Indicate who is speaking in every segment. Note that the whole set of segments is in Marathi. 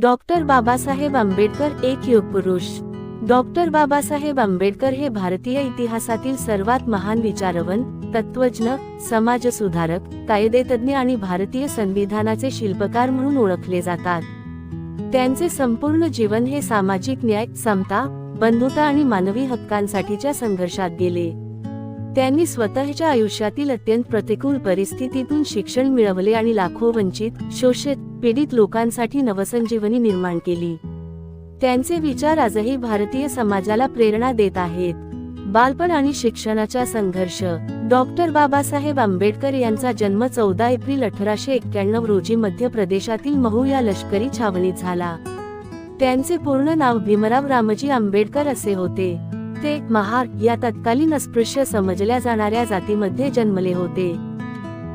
Speaker 1: डॉक्टर बाबासाहेब आंबेडकर एक युगपुरुष डॉक्टर बाबासाहेब आंबेडकर हे भारतीय इतिहासातील सर्वात महान विचारवन तत्वज्ञ समाजसुधारक कायदेतज्ञ आणि भारतीय संविधानाचे शिल्पकार म्हणून ओळखले जातात. त्यांचे संपूर्ण जीवन हे सामाजिक न्याय समता बंधुता आणि मानवी हक्कांसाठीच्या संघर्षात गेले. त्यांनी स्वतःच्या आयुष्यातील अत्यंत प्रतिकूल परिस्थितीतून शिक्षण मिळवले आणि लाखो वंचित शोषित पीडित लोकांसाठी नवसंजीवनी निर्माण केली. त्यांचे विचार आजही भारतीय समाजाला प्रेरणा देत आहेत. बालपण आणि शिक्षणाचा संघर्ष. डॉक्टर बाबासाहेब आंबेडकर यांचा जन्म चौदा एप्रिल अठराशे एक्क्याण्णव रोजी मध्य प्रदेशातील महू या लष्करी छावणीत झाला. त्यांचे पूर्ण नाव भीमराव रामजी आंबेडकर असे होते. ते महार या तत्कालीन अस्पृश्य समजल्या जाणाऱ्या जातीमध्ये जन्मले होते.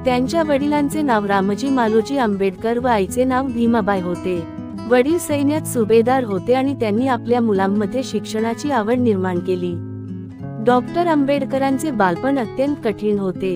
Speaker 1: त्यांच्या वडिलांचे नाव रामजी मालोजी आंबेडकर व आईचे नाव भीमाबाई होते. वडील सैन्यात सुभेदार होते आणि त्यांनी आपल्या मुलांमध्ये शिक्षणाची आवड निर्माण केली. डॉक्टर आंबेडकरांचे बालपण अत्यंत कठीण होते.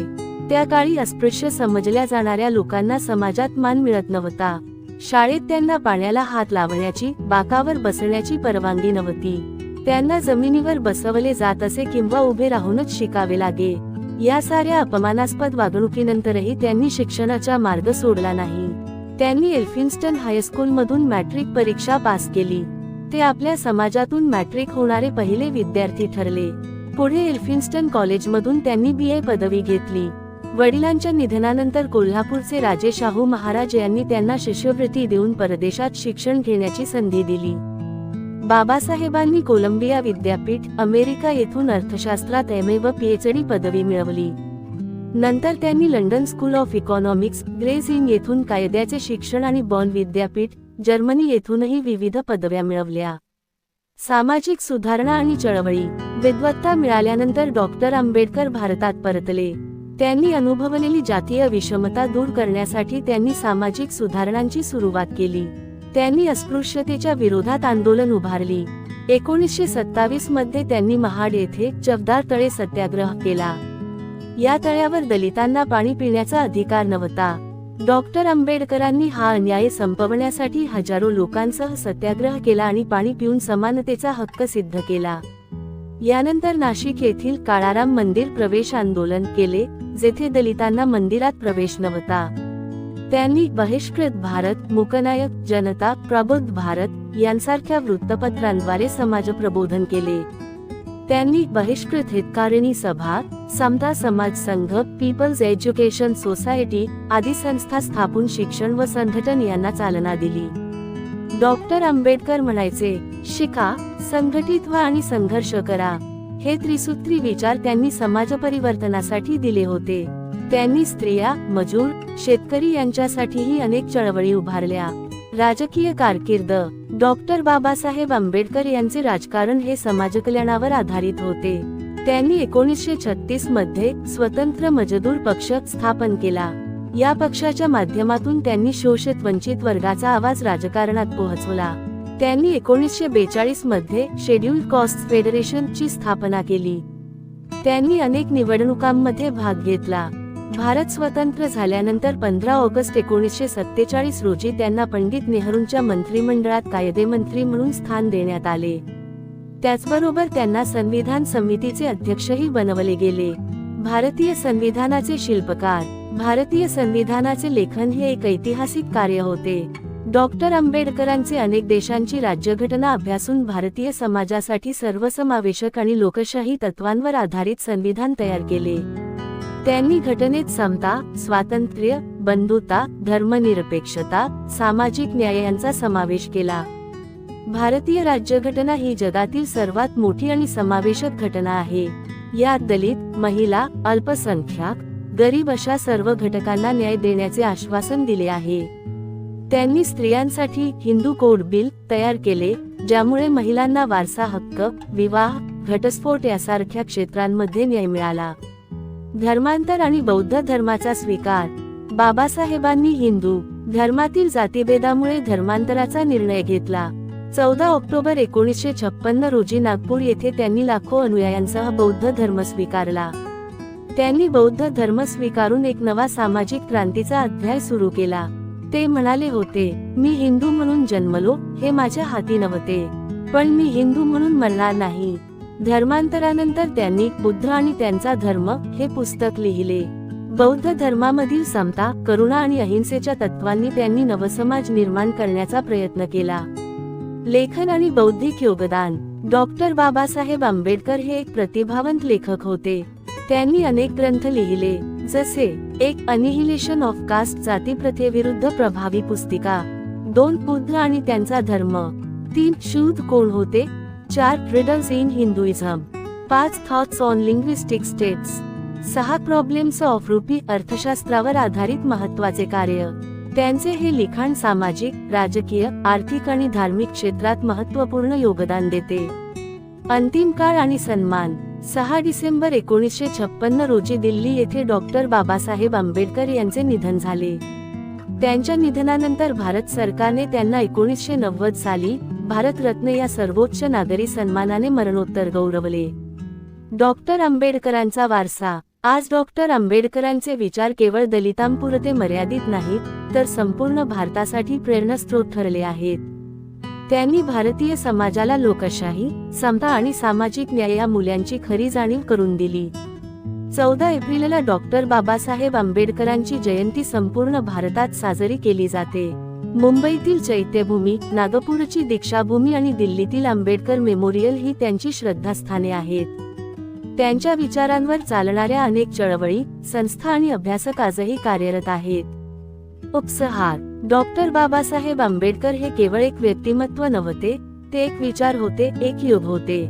Speaker 1: त्या काळी अस्पृश्य समजल्या जाणाऱ्या लोकांना समाजात मान मिळत नव्हता. शाळेत त्यांना पाण्याला हात लावण्याची बाकावर बसण्याची परवानगी नव्हती. त्यांना जमिनीवर बसवले जात असे किंवा उभे राहूनच शिकावे लागे. या साऱ्या अपमानास्पद वागणुकीनंतरही त्यांनी शिक्षणाचा मार्ग सोडला नाही. त्यांनी एल्फिन्स्टन हायस्कूलमधून मॅट्रिक परीक्षा पास केली. ते आपल्या समाजातून मॅट्रिक होणारे पहिले विद्यार्थी ठरले. पुढे एल्फिन्स्टन कॉलेजमधून त्यांनी बी ए पदवी घेतली. वडिलांच्या निधनानंतर कोल्हापूरचे राजे शाहू महाराज यांनी त्यांना शिष्यवृत्ती देऊन परदेशात शिक्षण घेण्याची संधी दिली. बाबासाहेबांनी कोलंबिया विद्यापीठ अमेरिका येथून अर्थशास्त्रात एम ए व पीएचडी पदवी मिळवली. नंतर त्यांनी London school of economics Gray's Inn येथून कायद्याचे शिक्षण आणि बॉन विद्यापीठ जर्मनी येथूनही विविध पदव्या मिळवल्या. सामाजिक सुधारणा आणि चळवळी. विद्वत्ता मिळाल्यानंतर डॉक्टर आंबेडकर भारतात परतले. त्यांनी अनुभवलेली जातीय विषमता दूर करण्यासाठी त्यांनी सामाजिक सुधारणांची सुरुवात केली. त्यांनी अस्पृश्यतेच्या विरोधात आंदोलन उभारली. एकोणीसशे सत्तावीसमध्ये त्यांनी महाड येथे चवदार तळे सत्याग्रह केला. या तळ्यावर दलितांना पाणी पिण्याचा अधिकार नव्हता. डॉक्टर आंबेडकरांनी हा अन्याय संपवण्यासाठी हजारो लोकांसह सत्याग्रह केला आणि पाणी पिऊन समानतेचा हक्क सिद्ध केला. यानंतर नाशिक येथील काळाराम मंदिर प्रवेश आंदोलन केले जेथे दलितांना मंदिरात प्रवेश नव्हता. त्यांनी बहिष्कृत भारत मुकनायक जनता प्रबुद्ध भारत यांसारख्या वृत्तपत्रांद्वारे समाज प्रबोधन केले. त्यांनी बहिष्कृत हितकारिणी सभा समता समाज संघ पीपल्स एज्युकेशन सोसायटी आदी संस्था स्थापून शिक्षण व संघटन यांना चालना दिली. डॉक्टर आंबेडकर म्हणायचे शिका संघटित व्हा आणि संघर्ष करा. हे त्रिसूत्री विचार त्यांनी समाज परिवर्तनासाठी दिले होते. त्यांनी स्त्रिया मजूर शेतकरी यांच्यासाठीही अनेक चळवळी उभारल्या. राजकीय कारकीर्द. डॉक्टर बाबासाहेब आंबेडकर यांचे राजकारण हे समाजकल्याणावर आधारित होते. त्यांनी एकोणीसशे छत्तीसमध्ये स्वतंत्र मजदूर पक्ष स्थापन केला. या पक्षाच्या माध्यमातून त्यांनी शोषित वंचित वर्गाचा आवाज राजकारणात पोहोचवला. त्यांनी एकोणीसशे बेचाळीसमध्ये शेड्यूल कॉस्ट फेडरेशन ची स्थापना केली. त्यांनी अनेक निवडणुकांमध्ये भाग घेतला. भारत स्वतंत्र झाल्यानंतर पंधरा ऑगस्ट एकोणीसशे सत्तेचाळीस रोजी त्यांना पंडित नेहरूंच्या मंत्रिमंडळात कायदेमंत्री म्हणून स्थान देण्यात आले. त्याचबरोबर त्यांना संविधान समितीचे अध्यक्षही बनवले गेले. भारतीय संविधानाचे शिल्पकार भारतीय संविधानाचे लेखन हे एक ऐतिहासिक कार्य होते. डॉक्टर आंबेडकरांचे अनेक देशांची राज्यघटना अभ्यासून भारतीय समाजासाठी सर्वसमावेशक आणि लोकशाही तत्वांवर आधारित संविधान तयार केले. त्यांनी घटनेत समता स्वातंत्र्य बंधुता धर्मनिरपेक्षता सामाजिक न्याय यांचा समावेश केला. भारतीय राज्यघटना ही जगातील सर्वात मोठी आणि समावेशक घटना आहे. यात दलित महिला अल्पसंख्याक गरीब अशा सर्व घटकांना न्याय देण्याचे आश्वासन दिले आहे. त्यांनी स्त्रियांसाठी हिंदू कोड बिल तयार केले ज्यामुळे महिलांना वारसा हक्क विवाह घटस्फोट यासारख्या क्षेत्रांमध्ये न्याय मिळाला. धर्मांतर आणि बौद्ध धर्माचा स्वीकार. बाबासाहेबांनी हिंदू धर्मातील जातीभेदामुळे धर्मांतराचा निर्णय घेतला. चौदा ऑक्टोबर एकोणीसशे छप्पन्न रोजी नागपूर येथे त्यांनी लाखो अनुयायांसह बौद्ध धर्म स्वीकारला. त्यांनी बौद्ध धर्म स्वीकारून एक नवा सामाजिक क्रांतीचा अध्याय सुरू केला. ते म्हणाले होते मी हिंदू म्हणून जन्मलो हे माझ्या हाती नव्हते. पण मी हिंदू म्हणून मरणार नाही. धर्मांतरानंतर त्यांनी बुद्ध आणि त्यांचा धर्म हे पुस्तक लिहिले. बौद्ध धर्मामधील समता करुणा आणि अहिंसेच्या तत्वांनी त्यांनी नवसमाज निर्माण करण्याचा प्रयत्न केला. लेखन आणि बौद्धिक योगदान. डॉक्टर बाबासाहेब आंबेडकर हे एक प्रतिभावंत लेखक होते. त्यांनी अनेक ग्रंथ लिहिले जसे एक अनिहिलेशन ऑफ कास्ट जातीप्रथेविरुद्ध प्रभावी पुस्तिका दोन बुद्ध आणि त्यांचा धर्म तीन शूद कोण होते? चार रिडल्स इन हिंदुइझम पाच थॉट्स ऑन लिंग्विस्टिक स्टेट्स सहा प्रॉब्लेम्स ऑफ रुपी अर्थशास्त्रावर आधारित महत्त्वाचे कार्य. त्यांचे हे लिखाण सामाजिक राजकीय आर्थिक आणि धार्मिक क्षेत्रात महत्त्वपूर्ण योगदान देते. अंतिम काळ आणि सन्मान. सहा डिसेंबर एकोणीसशे छप्पन्न रोजी दिल्ली येथे डॉक्टर बाबासाहेब आंबेडकर यांचे निधन झाले. त्यांच्या निधनानंतर भारत सरकारने त्यांना एकोणीसशे नव्वद साली भारतरत्न या सर्वोच्च नागरी सन्मानाने मरणोत्तर गौरवले. डॉक्टर आंबेडकरांचा वारसा. आज डॉक्टर आंबेडकरांचे विचार केवळ दलितांपुरते मर्यादित नाहीत तर संपूर्ण भारतासाठी प्रेरणास्त्रोत ठरले आहेत. त्यांनी भारतीय समाजाला लोकशाही समता आणि सामाजिक न्याय या मूल्यांची खरी जाणीव करून दिली. चौदा एप्रिलला डॉक्टर बाबासाहेब आंबेडकरांची जयंती संपूर्ण भारतात साजरी केली जाते. मुंबईतील चैत्यभूमी नागपूरची दीक्षाभूमी आणि दिल्लीतील आंबेडकर मेमोरियल ही त्यांची श्रद्धास्थाने आहेत. त्यांच्या विचारांवर चालणाऱ्या अनेक चळवळी संस्था आणि अभ्यासक आजही कार्यरत आहेत. उपसहार डॉक्टर बाबासाहेब आंबेडकर हे केवळ एक व्यक्तिमत्व नव्हते ते एक विचार होते एक युग होते.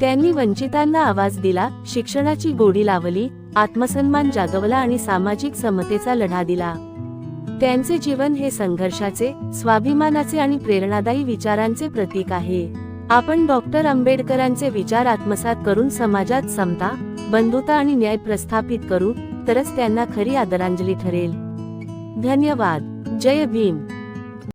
Speaker 1: त्यांनी वंचितांना आवाज दिला शिक्षणाची गोडी लावली आत्मसन्मान जागवला आणि सामाजिक समतेचा लढा दिला. त्यांचे जीवन हे संघर्षाचे स्वाभिमानाचे आणि प्रेरणादायी विचारांचे प्रतीक आहे. आपण डॉक्टर आंबेडकरांचे विचार आत्मसात करून समाजात समता बंधुता आणि न्याय प्रस्थापित करू तरच त्यांना खरी आदरांजली ठरेल. धन्यवाद. जय भीम.